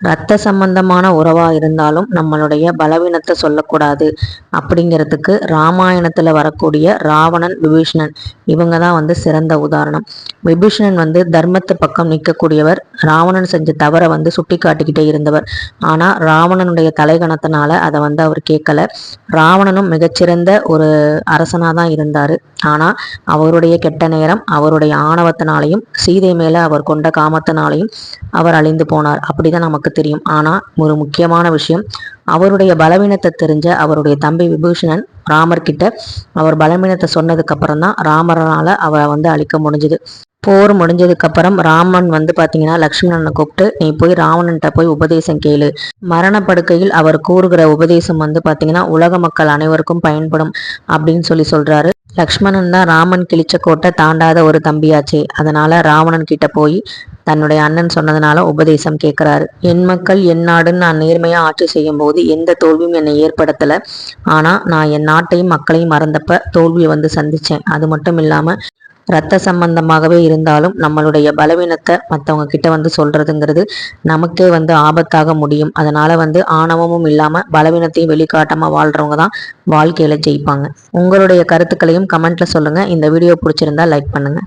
ரத்த சம்பந்தமான உறவாக இருந்தாலும் நம்மளுடைய பலவீனத்தை சொல்லக்கூடாது. அப்படிங்கிறதுக்கு ராமாயணத்தில் வரக்கூடிய ராவணன் விபீஷணன் இவங்க தான் வந்து சிறந்த உதாரணம். விபீஷணன் வந்து தர்மத்து பக்கம் நிற்கக்கூடியவர் ராவணன் செஞ்ச தவறை வந்து சுட்டி காட்டிக்கிட்டே இருந்தவர். ஆனால் ராவணனுடைய தலைகணத்தினால அதை வந்து அவர் கேட்கல. ராவணனும் மிகச்சிறந்த ஒரு அரசனாக தான் இருந்தார். ஆனால் அவருடைய கெட்ட நேரம் அவருடைய ஆணவத்தினாலையும் சீதை மேலே அவர் கொண்ட காமத்தினாலையும் அவர் அழிந்து போனார். அப்படிதான் நமக்கு தெரியும். ஆனால் ஒரு முக்கியமான விஷயம் அவருடைய பலவீனத்தை தெரிஞ்ச அவருடைய தம்பி விபூஷணன் ராமர்கிட்ட அவர் பலவீனத்தை சொன்னதுக்கு அப்புறம் தான் ராமரனால அவரை வந்து அழிக்க முடிஞ்சுது. போர் முடிஞ்சதுக்கப்புறம் ராமன் வந்து பார்த்தீங்கன்னா லக்ஷ்மணனை கூப்பிட்டு நீ போய் ராவணன்ட்ட போய் உபதேசம் கேளு. மரணப்படுக்கையில் அவர் கூறுகிற உபதேசம் வந்து பார்த்தீங்கன்னா உலக மக்கள் அனைவருக்கும் பயன்படும் அப்படின்னு சொல்லி சொல்கிறாரு லக்ஷ்மணன் தான் ராமன் கிழிச்ச கோட்டை தாண்டாத ஒரு தம்பியாச்சே. அதனால ராவணன் கிட்ட போய் தன்னுடைய அண்ணன் சொன்னதுனால உபதேசம் கேட்குறாரு என் மக்கள் என் நாடுன்னு நான் நேர்மையாக ஆட்சி செய்யும் போது எந்த தோல்வியும் என்னை ஏற்படுத்தலை. ஆனால் நான் என் நாட்டையும் மக்களையும் மறந்தப்ப தோல்வியை வந்து சந்தித்தேன் அது மட்டும் இல்லாமல் ரத்த சம்பந்தமாகவே இருந்தாலும் நம்மளுடைய பலவீனத்தை மற்றவங்க கிட்ட வந்து சொல்றதுங்கிறது நமக்கே வந்து ஆபத்தாக முடியும். அதனால வந்து ஆணவமும் இல்லாமல் பலவீனத்தையும் வெளிக்காட்டாம வாழ்றவங்க தான் வாழ்க்கையில் ஜெயிப்பாங்க. உங்களுடைய கருத்துக்களையும் கமெண்ட்ல சொல்லுங்க. இந்த வீடியோ பிடிச்சிருந்தா லைக் பண்ணுங்க.